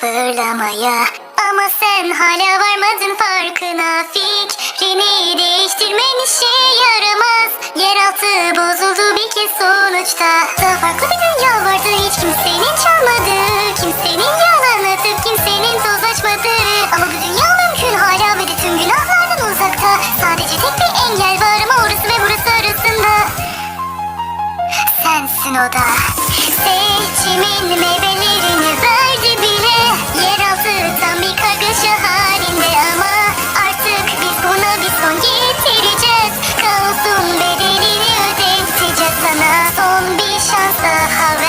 sıfırlamaya Ama sen hala varmadın farkına. Fikrini değiştirmen işe yaramaz. Yeraltı bozuldu bir kez sonuçta. Daha farklı bir dünya vardı. Hiç kimsenin çalmadığı Kimsenin yalan atıp kimsenin toz açmadığı Ama bu dünya mümkün. Hala ve de tüm günahlardan uzakta. Sadece tek bir engel var ama orası ve burası arasında. Sensin o da. Seçimin meyvelerini verdi shots of